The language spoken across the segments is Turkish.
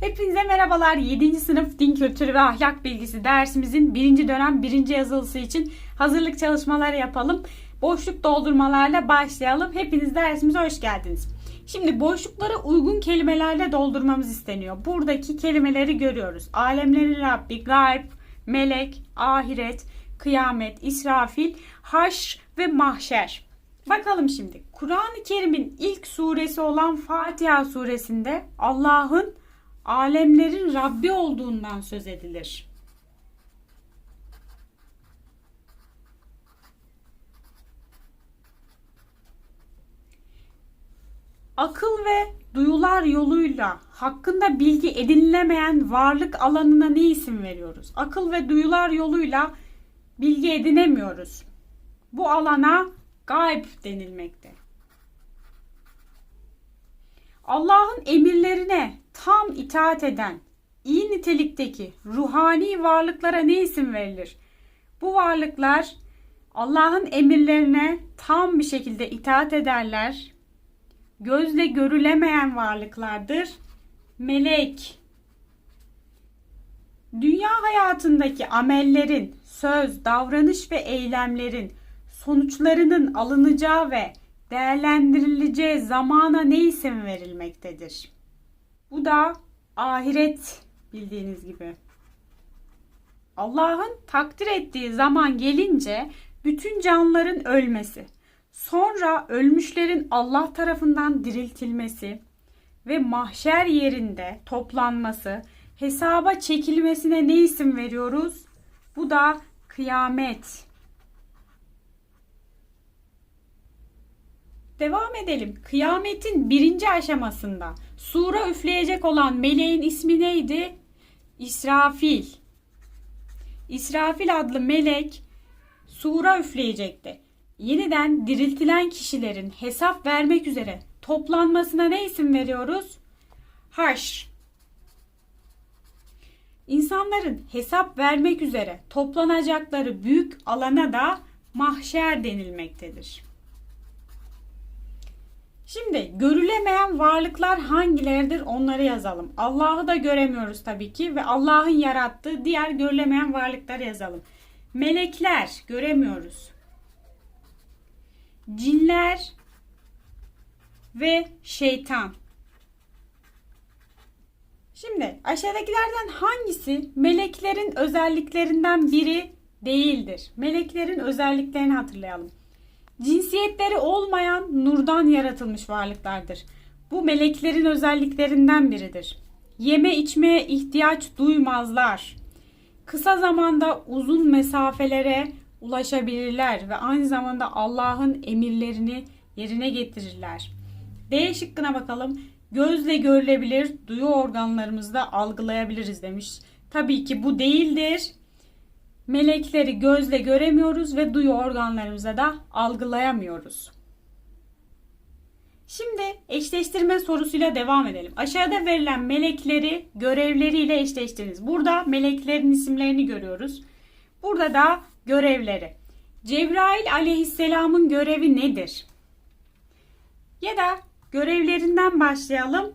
Hepinize merhabalar. 7. sınıf din kültürü ve ahlak bilgisi dersimizin 1. dönem 1. yazılısı için hazırlık çalışmaları yapalım. Boşluk doldurmalarla başlayalım. Hepiniz dersimize hoş geldiniz. Şimdi boşluklara uygun kelimelerle doldurmamız isteniyor. Buradaki kelimeleri görüyoruz. Alemlerin Rabbi, gayb, melek, ahiret, kıyamet, İsrafil, haş ve mahşer. Bakalım şimdi. Kur'an-ı Kerim'in ilk suresi olan Fatiha suresinde Allah'ın alemlerin Rabbi olduğundan söz edilir. Akıl ve duyular yoluyla hakkında bilgi edinilemeyen varlık alanına ne isim veriyoruz? Akıl ve duyular yoluyla bilgi edinemiyoruz. Bu alana gayb denilmekte. Allah'ın emirlerine tam itaat eden iyi nitelikteki ruhani varlıklara ne isim verilir? Bu varlıklar Allah'ın emirlerine tam bir şekilde itaat ederler. Gözle görülemeyen varlıklardır. Melek. Dünya hayatındaki amellerin, söz, davranış ve eylemlerin sonuçlarının alınacağı ve değerlendirileceği zamana ne isim verilmektedir? Bu da ahiret bildiğiniz gibi. Allah'ın takdir ettiği zaman gelince bütün canlıların ölmesi, sonra ölmüşlerin Allah tarafından diriltilmesi ve mahşer yerinde toplanması, hesaba çekilmesine ne isim veriyoruz? Bu da kıyamet. Devam edelim. Kıyametin birinci aşamasında sura üfleyecek olan meleğin ismi neydi? İsrafil. İsrafil adlı melek sura üfleyecekti. Yeniden diriltilen kişilerin hesap vermek üzere toplanmasına ne isim veriyoruz? Haş. İnsanların hesap vermek üzere toplanacakları büyük alana da mahşer denilmektedir. Şimdi görülemeyen varlıklar hangileridir onları yazalım. Allah'ı da göremiyoruz tabii ki ve Allah'ın yarattığı diğer görülemeyen varlıkları yazalım. Melekler göremiyoruz. Cinler ve şeytan. Şimdi aşağıdakilerden hangisi meleklerin özelliklerinden biri değildir? Meleklerin özelliklerini hatırlayalım cinsiyetleri olmayan nurdan yaratılmış varlıklardır. Bu meleklerin özelliklerinden biridir. Yeme içmeye ihtiyaç duymazlar. Kısa zamanda uzun mesafelere ulaşabilirler ve aynı zamanda Allah'ın emirlerini yerine getirirler. D şıkkına bakalım. Gözle görülebilir, duyu organlarımızda algılayabiliriz demiş. Tabii ki bu değildir. Melekleri gözle göremiyoruz ve duyu organlarımıza da algılayamıyoruz. Şimdi eşleştirme sorusuyla devam edelim. Aşağıda verilen melekleri görevleriyle eşleştiriniz. Burada meleklerin isimlerini görüyoruz. Burada da görevleri. Cebrail aleyhisselamın görevi nedir? Ya da görevlerinden başlayalım.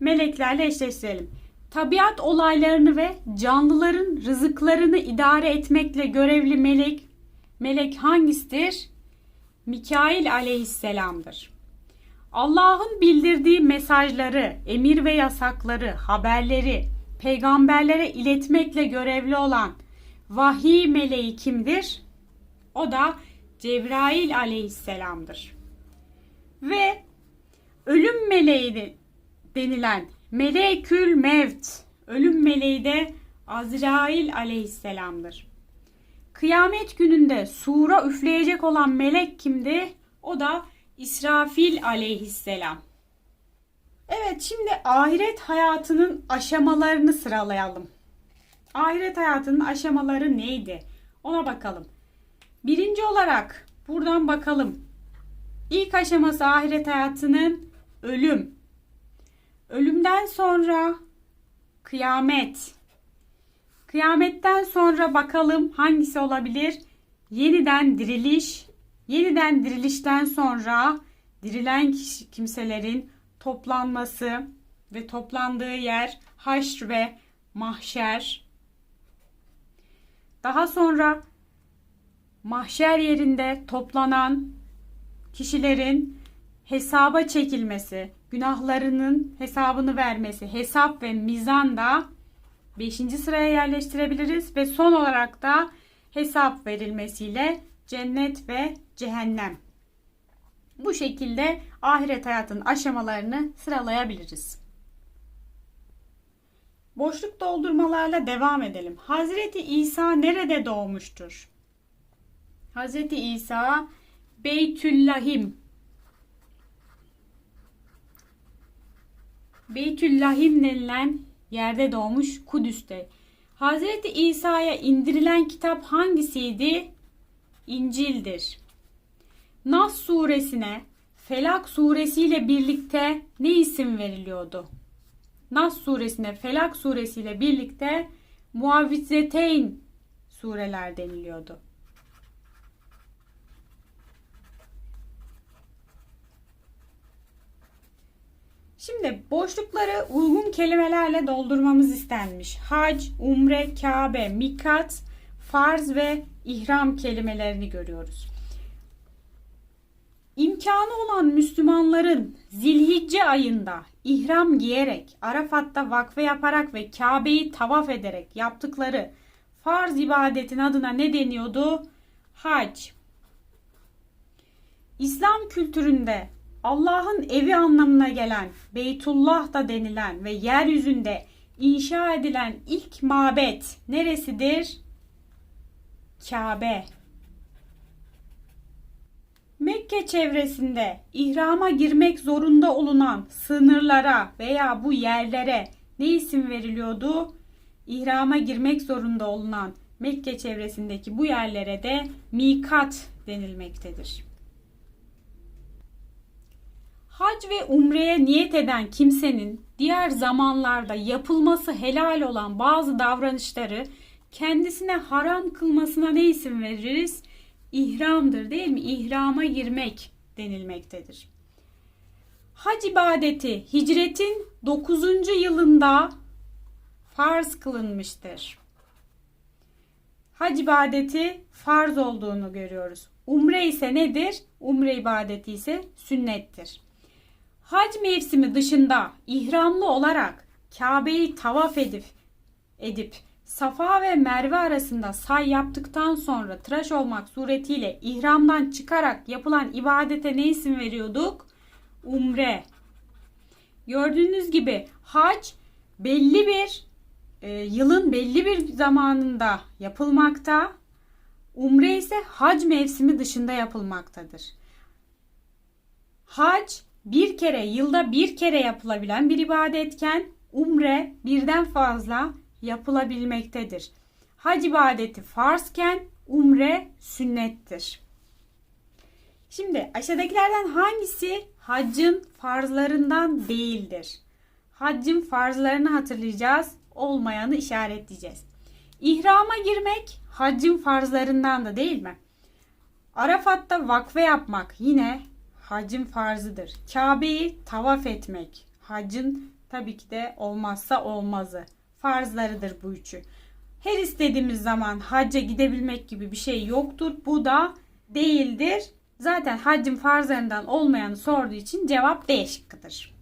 Meleklerle eşleştirelim tabiat olaylarını ve canlıların rızıklarını idare etmekle görevli melek melek hangisidir? Mikail aleyhisselamdır. Allah'ın bildirdiği mesajları, emir ve yasakları, haberleri peygamberlere iletmekle görevli olan vahiy meleği kimdir? O da Cebrail aleyhisselamdır. Ve ölüm meleği denilen Melekül Mevt, ölüm meleği de Azrail aleyhisselamdır. Kıyamet gününde sura üfleyecek olan melek kimdi? O da İsrafil aleyhisselam. Evet şimdi ahiret hayatının aşamalarını sıralayalım. Ahiret hayatının aşamaları neydi? Ona bakalım. Birinci olarak buradan bakalım. İlk aşaması ahiret hayatının ölüm. Ölümden sonra kıyamet. Kıyametten sonra bakalım hangisi olabilir? Yeniden diriliş. Yeniden dirilişten sonra dirilen kişi, kimselerin toplanması ve toplandığı yer haşr ve mahşer. Daha sonra mahşer yerinde toplanan kişilerin hesaba çekilmesi, günahlarının hesabını vermesi, hesap ve mizan da 5. sıraya yerleştirebiliriz ve son olarak da hesap verilmesiyle cennet ve cehennem. Bu şekilde ahiret hayatın aşamalarını sıralayabiliriz. Boşluk doldurmalarla devam edelim. Hazreti İsa nerede doğmuştur? Hazreti İsa Beytüllahim Beytüllahim denilen yerde doğmuş Kudüs'te. Hazreti İsa'ya indirilen kitap hangisiydi? İncil'dir. Nas suresine Felak suresiyle birlikte ne isim veriliyordu? Nas suresine Felak suresiyle birlikte Muavvizeteyn sureler deniliyordu. Şimdi boşlukları uygun kelimelerle doldurmamız istenmiş. Hac, umre, Kabe, mikat, farz ve ihram kelimelerini görüyoruz. İmkanı olan Müslümanların Zilhicce ayında ihram giyerek, Arafat'ta vakfe yaparak ve Kabe'yi tavaf ederek yaptıkları farz ibadetin adına ne deniyordu? Hac. İslam kültüründe Allah'ın evi anlamına gelen Beytullah da denilen ve yeryüzünde inşa edilen ilk mabet neresidir? Kabe. Mekke çevresinde ihrama girmek zorunda olunan sınırlara veya bu yerlere ne isim veriliyordu? İhrama girmek zorunda olunan Mekke çevresindeki bu yerlere de mikat denilmektedir. Hac ve umreye niyet eden kimsenin diğer zamanlarda yapılması helal olan bazı davranışları kendisine haram kılmasına ne isim veririz? İhramdır değil mi? İhrama girmek denilmektedir. Hac ibadeti hicretin 9. yılında farz kılınmıştır. Hac ibadeti farz olduğunu görüyoruz. Umre ise nedir? Umre ibadeti ise sünnettir. Hac mevsimi dışında ihramlı olarak Kabe'yi tavaf edip edip Safa ve Merve arasında say yaptıktan sonra tıraş olmak suretiyle ihramdan çıkarak yapılan ibadete ne isim veriyorduk? Umre. Gördüğünüz gibi hac belli bir e, yılın belli bir zamanında yapılmakta. Umre ise hac mevsimi dışında yapılmaktadır. Hac bir kere yılda bir kere yapılabilen bir ibadetken umre birden fazla yapılabilmektedir. Hac ibadeti farzken umre sünnettir. Şimdi aşağıdakilerden hangisi haccın farzlarından değildir? Haccın farzlarını hatırlayacağız, olmayanı işaretleyeceğiz. İhrama girmek haccın farzlarından da değil mi? Arafat'ta vakfe yapmak yine hacın farzıdır. Kabe'yi tavaf etmek hacın tabii ki de olmazsa olmazı. Farzlarıdır bu üçü. Her istediğimiz zaman hacca gidebilmek gibi bir şey yoktur. Bu da değildir. Zaten haccın farzlarından olmayanı sorduğu için cevap D şıkkıdır.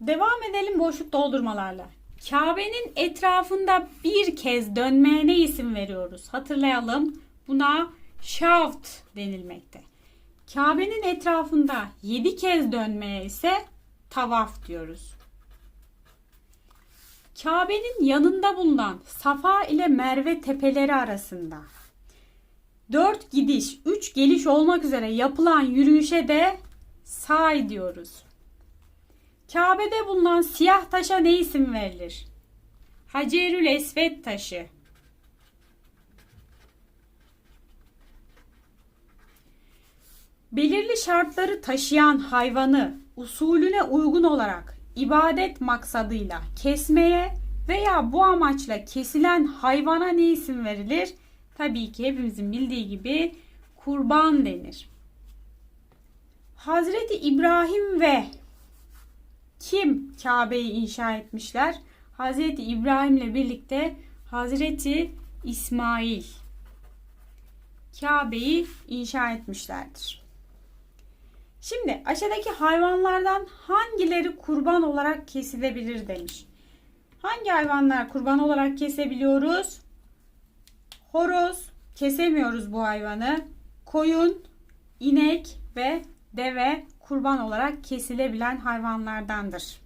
Devam edelim boşluk doldurmalarla. Kabe'nin etrafında bir kez dönmeye ne isim veriyoruz? Hatırlayalım. Buna şaft denilmekte. Kabe'nin etrafında 7 kez dönmeye ise tavaf diyoruz. Kabe'nin yanında bulunan Safa ile Merve tepeleri arasında 4 gidiş, 3 geliş olmak üzere yapılan yürüyüşe de say diyoruz. Kabe'de bulunan siyah taşa ne isim verilir? Hacerül Esved taşı. Belirli şartları taşıyan hayvanı usulüne uygun olarak ibadet maksadıyla kesmeye veya bu amaçla kesilen hayvana ne isim verilir? Tabii ki hepimizin bildiği gibi kurban denir. Hazreti İbrahim ve kim Kabe'yi inşa etmişler? Hazreti İbrahim ile birlikte Hazreti İsmail Kabe'yi inşa etmişlerdir. Şimdi aşağıdaki hayvanlardan hangileri kurban olarak kesilebilir demiş. Hangi hayvanlar kurban olarak kesebiliyoruz? Horoz kesemiyoruz bu hayvanı. Koyun, inek ve deve kurban olarak kesilebilen hayvanlardandır.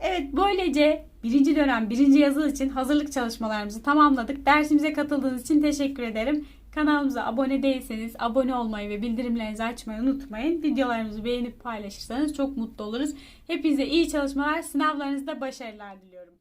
Evet böylece birinci dönem birinci yazılı için hazırlık çalışmalarımızı tamamladık. Dersimize katıldığınız için teşekkür ederim. Kanalımıza abone değilseniz abone olmayı ve bildirimlerinizi açmayı unutmayın. Videolarımızı beğenip paylaşırsanız çok mutlu oluruz. Hepinize iyi çalışmalar, sınavlarınızda başarılar diliyorum.